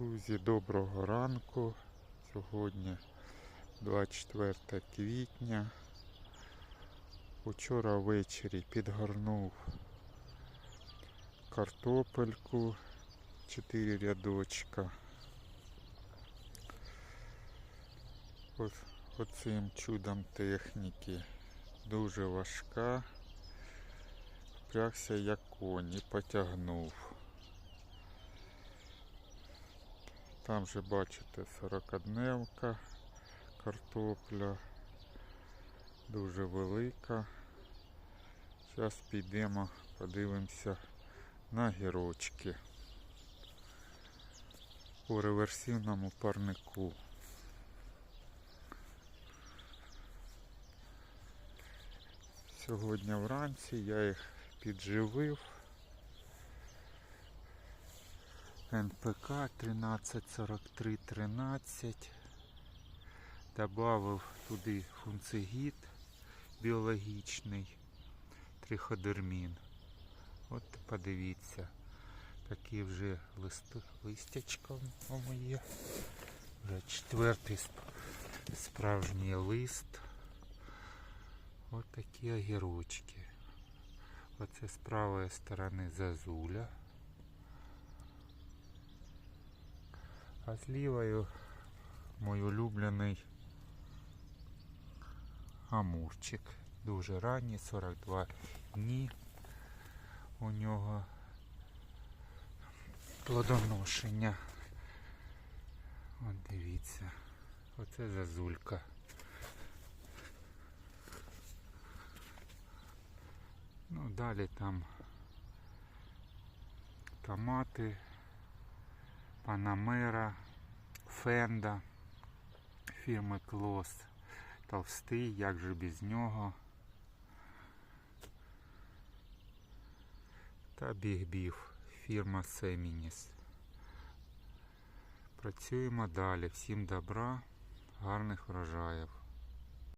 Друзі, доброго ранку. Сьогодні 24 квітня. Учора ввечері підгорнув картопельку 4 рядочка. Оцим чудом техніки. Дуже важка. Впрягся як конь і потягнув. Там же бачите 40-дневка картопля. Дуже велика. Зараз підемо, подивимося на гірочки у реверсивному парнику. Сьогодні вранці я їх підживив. НПК 134313. Добавив туди фунцигід біологічний триходермін. От подивіться, такі вже лист, листячка моє. Вже четвертий справжній лист. Ось такі огірочки. Оце з правої сторони зазуля. А з лівою улюблений амурчик. Дуже ранній, 42 дні у нього плодоношення. От дивіться. Оце зазулька. Ну, далі там томати, панамера, фенда, фірми Клос. Товстий, як же без нього. Та біг-біг, фірма Семініс. Працюємо далі. Всім добра, гарних врожаїв.